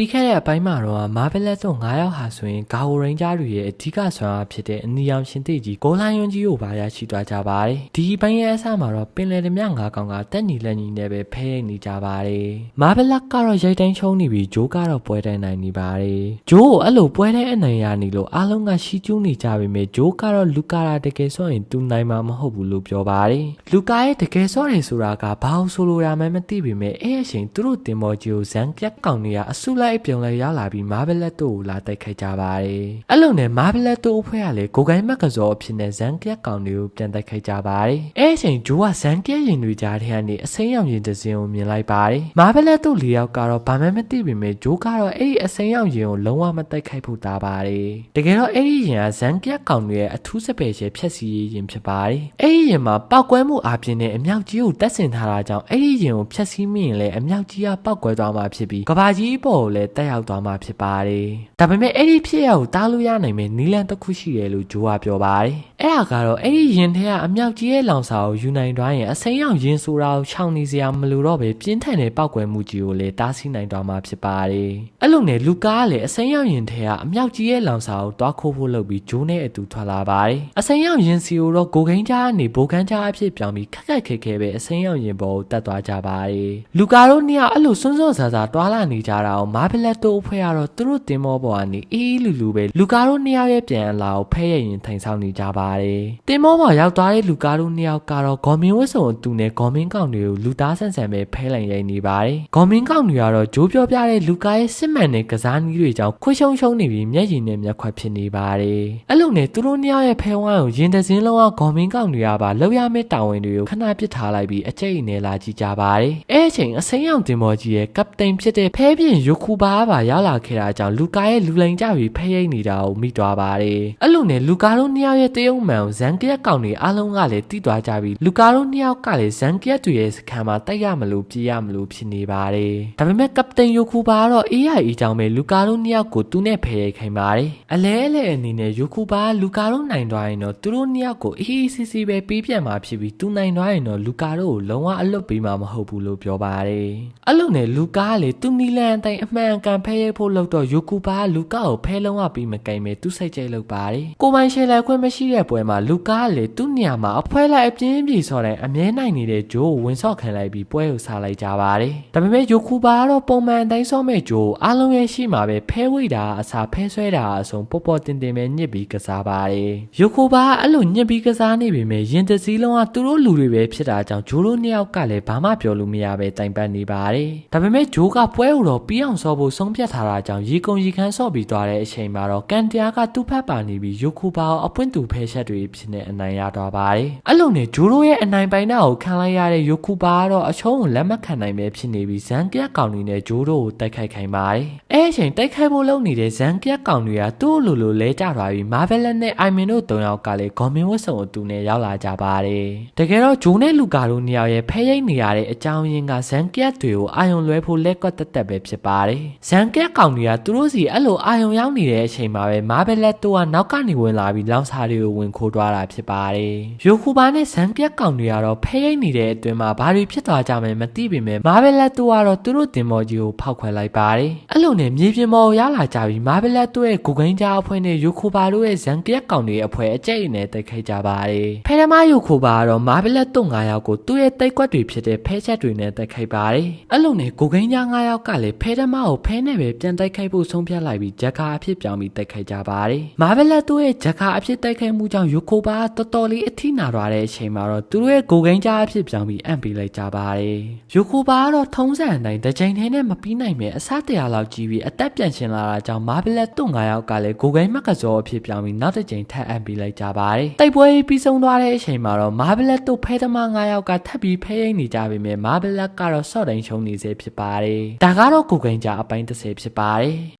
ပြီးခဲ့တဲ့အပိုင်းမှာတော့မာဘလက်တို့9ယောက်ဟာဆိုရင်ဂါဝရင်ဂျာတွေရဲ့အဓိကဆွမ်းအားဖြစ်တဲ့အနီရောင်ရှင်သိကြီးဂိုလိုင်းယွန်ကြီးကိုပါရရှိသွားကြပါတယ်ဒီအပိုင်းရဲ့အစမှာတော့ပင်လယ်ဓမြ9ကောင်ကတက်ညီလက်ညီနဲ့ပဲဖဲရိတ်နေကြပါတယ်မာဘလက်ကတော့ရိုက်တိုင်းချုံနေပြီးဂျိုးကတော့ပွဲတိုင်းနိုင်နေပါတယ်ဂျိုးကိုအဲ့လိုပွဲတိုင်းအနိုင်ရနေလို့အားလုံးကရှီကျူးနေကြပေမဲ့ဂျိုးကတော့လူကာရာတကယ်ဆိုရင်သူနိုင်မှာမဟုတ်ဘူးလို့ပြောပါတယ်လူကာရဲ့တကယ်ဆိုတယ်ဆိုတာကဘာလို့ဆိုလိုရမှန်းမသိပေမဲ့အဲ့အချိန်သူတို့တင်မော်ကြီးကိုဇန်ကက်ကောင်တွေက အဆုလိုက်ပြုံလိုက်ရောက်လာပြီးမာဘလက်တို့ကိုလာတိုက်ခိုက်ကြပါတယ်အဲ့လိုနဲ့မာဘလက်တို့အဖွဲ့ကလည်းကိုကိုင်းမက်ကစောအဖြစ်နဲ့ဇန်ကက်ကောင်တွေကိုပြန်တိုက်ခိုက်ကြပါတယ်အဲ့အချိန်ဂျိုးကဇန်ကက်ရင်တွေကြားထဲကနေအစိမ်းရောင်ရင်တစ်စင်းကိုမြင်လိုက်ပါတယ်မာဘလက်တို့လေးယောက်ကတော့ဘာမှမသိပေမဲ့ဂျိုးကတော့အဲ့ဒီအစိမ်းရောင်ရင်ကိုလုံးဝမတိုက်ခိုက်ဖို့တားပါတယ်တကယ်တော့အဲ့ဒီရင်ကဇန်ကက်ကောင်တွေရဲ့အထူးစပယ်ရှယ်ဖြက်စီရေးရင်ဖြစ်ပါတယ်အဲ့ဒီရင်မှာပောက်ကွဲမှုအပြင်နဲ့အမြောက်ကြီးကိုတက်ဆင်ထားတာကြောင့်အဲ့ဒီရင်ကိုဖြက်စီးမိရင်လည်းအမြောက်ကြီးကပောက်ကွဲသွားမှာဖြစ်ပြီးကဘာကြီးအပေါ်ကိုလည်းတက်ရောက်သွားမှာဖြစ်ပါတယ်ဒါပေမဲ့အဲ့ဒီဖြစ်ရကိုတားလို့ရနိုင်မယ့်နီလန်တစ်ခုရှိတယ်လို့ဂျိုးကပြောပါတယ် အဲ့ဒါကတော့အဲ့ဒီရင်ထဲကအမြောက်ကြီးရဲ့လောင်စာကိုယူနိုင်သွားရင်အစိမ်းရောင်ရင်ဆိုတာကိုခြောင်နေစရာမလိုတော့ပဲပြင်းထန်တဲ့ပောက်ကွဲမှုကြီးကိုလည်းတားဆီးနိုင်သွားမှာဖြစ်ပါတယ်အဲ့လိုနဲ့လူကားကလည်းအစိမ်းရောင်ရင်ထဲကအမြောက်ကြီးရဲ့လောင်စာကိုတွားခိုးဖို့လုပ်ပြီးဂျိုးနဲ့အတူထွက်လာပါတယ်အစိမ်းရောင်ရင်စီကိုတော့ဂိုကိန်းကြားကနေဘိုကန်းကြားအဖြစ်ပြောင်းပြီးခက်ခက်ခဲခဲပဲအစိမ်းရောင်ရင်ပေါ်ကိုတက်သွားကြပါတယ်လူကာတို့နှစ်ယောက်အဲ့လိုစွန်းစွန်းဆာဆာတွားလာနေကြတာကိုမာဘလက်တို့အဖွဲ့ကတော့သူတို့တင်မောပေါ်ကနေအေးအေးလူလူပဲလူကာတို့နှစ်ယောက်ရဲ့ပြန်အလာကိုဖဲရရင်ထိုင်ဆောင်နေကြပါတယ်တင်မောပေါ်ရောက်သွားတဲ့လူကာတို့နှစ်ယောက်ကတော့ဂေါ်မင်းဝတ်စုံအတူနဲ့ဂေါ်မင်းကောင်တွေကိုလူသားဆန်ဆန်ပဲဖဲလိုက်ရိုက်နေပါတယ်ဂေါ်မင်းကောင်တွေကတော့ဂျိုးပြောပြတဲ့လူကာရဲ့စစ်မှန်တဲ့ကစားနည်းတွေကြောင့်ခွေးရှုံရှုံနေပြီးမျက်ရည်နဲ့မျက်ခွက်ဖြစ်နေပါတယ်အဲ့လိုနဲ့သူတို့နှစ်ယောက်ရဲ့ဖဲဝိုင်းကိုရင်တစင်းလုံးကဂေါ်မင်းကောင်တွေကပါလောက်ရမယ့်တာဝန်တွေကိုခဏပစ်ထားလိုက်ပြီးအကျိတ်အနေလာကြည့်ကြပါတယ်အဲ့အချိန်အစိမ်းရောင်တင်မော်ကြီးရဲ့ကပတိန်ဖြစ်တဲ့ဖဲပြင်ယိုခုဘာပါရောက်လာခဲ့တာကြောင့်လူကာရဲ့လူလိန်ကြပြီးဖဲရိတ်နေတာကိုမိသွားပါတယ်အဲ့လိုနဲ့လူကာတို့နှစ်ယောက်ရဲ့တရုံမှန်ကိုဇန်ကရက်ကောင်တွေအားလုံးကလည်းတိသွားကြပြီးလူကာတို့နှစ်ယောက်ကလည်းဇန်ကရက်တွေရဲ့စခန်းမှာတိုက်ရမလို့ပြေးရမလို့ဖြစ်နေပါတယ်ဒါပေမဲ့ကပတိန်ယိုခုဘာကတော့အေးရအေးကြောင့်ပဲလူကာတို့နှစ်ယောက်ကိုသူနဲ့ဖဲရိတ်ခိုင်းပါတယ်အလဲအလဲအနေနဲ့ယိုခုဘာကလူကာတို့နိုင်သွားရင်တော့သူတို့နှစ်ယောက်ကိုအေးအေးဆေးဆေးပဲပေးပြန်มาဖြစ်ပြီးသူနိုင်သွားရင်တော့လူကာတို့ကိုလုံးဝအလွတ်ပေးမှာမဟုတ်ဘူးလို့ပြောပါတယ်အဲ့လိုနဲ့လူကာကလေသူနီလန်အတိုင်းအမှန်ကန်ဖဲရိတ်ဖို့လုပ်တော့ယိုခုဘာကလူကာကိုဖဲလုံးဝပြီးမကင်ပဲသူစိတ်ကြိတ်လုပ်ပါတယ်ကိုပိုင်ရှယ်လိုက်ခွင့်မရှိတဲ့ပွဲမှာလူကာကလေသူ့နေရာမှာအဖွဲလိုက်အပြင်းပြေဆော်တဲ့အမြဲနိုင်နေတဲ့ဂျိုးကိုဝင်ဆော့ခံလိုက်ပြီးပွဲကိုစားလိုက်ကြပါတယ်ဒါပေမဲ့ယိုခုဘာကတော့ပုံမှန်အတိုင်းဆော့မဲ့ဂျိုးကိုအားလုံးရဲ့ရှိမှာပဲဖဲဝိတာအစားဖဲဆွဲတာအဆုံးပေါ်ပေါ်တင်တင်ပဲညစ်ပြီးကစားပါတယ်ယိုခုဘာကအဲ့လိုညစ်ပြီးကစားနေပေမဲ့ရင်တစည်းလုံးကသူတို့လူတွေပဲဖြစ်တာကြောင့်ဂျိုးတို့နှစ်ယောက်ကလည်းဘာမှပြောလို့မရပဲတိုင်ပတ်နေပါတယ်ဒါပေမဲ့ဂျိုးကပွဲကိုတော့ပြီးအောင်ဆော့ဖို့ဆုံးဖြတ်ထားတာကြောင့်ရေကုန်ရေခမ်းဆော့ပြီးသွားတဲ့အချိန်မှာတော့ကန်တရားကသူ့ဖက်ပါနေပြီးယိုခုဘာကိုအပွင့်တူဖဲချက်တွေဖြစ်နေအနိုင်ရသွားပါတယ်အဲ့လိုနဲ့ဂျိုးတို့ရဲ့အနိုင်ပိုင်တာကိုခံလိုက်ရတဲ့ယိုခုဘာကတော့အချုံးကိုလက်မခံနိုင်ပဲဖြစ်နေပြီးဇန်ကရက်ကောင်တွေနဲ့ဂျိုးတို့ကိုတိုက်ခိုက်ခိုင်းပါတယ်အဲ့အချိန်တိုက်ခိုက်ဖို့လုပ်နေတဲ့ဇန်ကရက်ကောင်တွေကသူ့လိုလိုလဲကျသွားပြီးမာဗယ်လက်နဲ့အိုင်မင်တို့၃ယောက်ကလည်းဂေါ်မင်ဝတ်စုံအတူနဲ့ရောက်လာကြပါတယ်တကယ်တော့ဂျိုးနဲ့လူကာတို့နှစ်ယောက်ရဲ့ဖဲရိတ်နေရတဲ့အကြောင်းရင်းကဇန်ကရက်တွေကိုအာယုံလွဲဖို့လက်ကွက်တက်တက်ပဲဖြစ်ပါတယ်ဇန်ကရက်ကောင်တွေကသူတို့စီအဲ့လိုအာယုံရောက်နေတဲ့အချိန်မှာပဲမာဗယ်လက်တို့ကနောက်ကနေဝင်လာပြီးလောင်စာတွေကိုဝင်ခိုးသွားတာဖြစ်ပါတယ်ယိုခုဘာနဲ့ဇန်ကရက်ကောင်တွေကတော့ဖဲရိတ်နေတဲ့အတွင်းမှာဘာတွေဖြစ်သွားကြမယ်မသိပေမဲ့မာဗယ်လက်တို့ကတော့သူတို့တင်မော်ကြီးကိုဖောက်ခွဲလိုက်ပါတယ် အဲ့လိုနဲ့မြေပြင်ပေါ်ကိုရောက်လာကြပြီးမာဗယ်လက်တို့ရဲ့ဂူဂိန်းကြားအဖွဲ့နဲ့ယိုခိုဘာတို့ရဲ့ဇန်ကရက်ကောင်တွေအဖွဲ့အကျိတ်နဲ့တိုက်ခိုက်ကြပါတယ်ဖဲရမယိုခိုဘာကတော့မာဗယ်လက်တို့9ယောက်ကိုသူ့ရဲ့တိုက်ကွက်တွေဖြစ်တဲ့ဖဲချက်တွေနဲ့တိုက်ခိုက်ပါတယ်အဲ့လိုနဲ့ဂူဂိန်းကြား9ယောက်ကလည်းဖဲရမကိုဖဲနဲ့ပဲပြန်တိုက်ခိုက်ဖို့ဆုံးဖြတ်လိုက်ပြီးဂျက်ကာအဖြစ်ပြောင်းပြီးတိုက်ခိုက်ကြပါတယ်မာဗယ်လက်တို့ရဲ့ဂျက်ကာအဖြစ်တိုက်ခိုက်မှုကြောင့်ယိုခိုဘာကတော်တော်လေးအထိနာသွားတဲ့အချိန်မှာတော့သူတို့ရဲ့ဂူဂိန်းကြားအဖြစ်ပြောင်းပြီးအံ့ပေးလိုက်ကြပါတယ်ယိုခိုဘာကတော့ထုံးစံအတိုင်းတစ်ချိန်တည်းနဲ့မပြီးနိုင်မဲ့အစားတရာလောက်ကြီးပြီးအသက်ပြန်ရှင်လာတာကြောင့်မာဗယ်လက်တို့9ယောက်ကလည်းဂိုဂိမ်းမကစောအဖြစ်ပြောင်းပြီးနောက်တစ်ချိန်ထပ်အပ်ပြီးလိုက်ကြပါတယ်။တိုက်ပွဲပြီးဆုံးသွားတဲ့အချိန်မှာတော့မာဗယ်လက်တို့ဖဲသမား9ယောက်ကထပ်ပြီးဖဲရိတ်နေကြပေမဲ့မာဗယ်လက်ကတော့စော့တိုင်းချုံနေစေဖြစ်ပါတယ်။ဒါကတော့ဂိုဂိမ်းကြအပိုင်း30ဖြစ်ပါတယ်။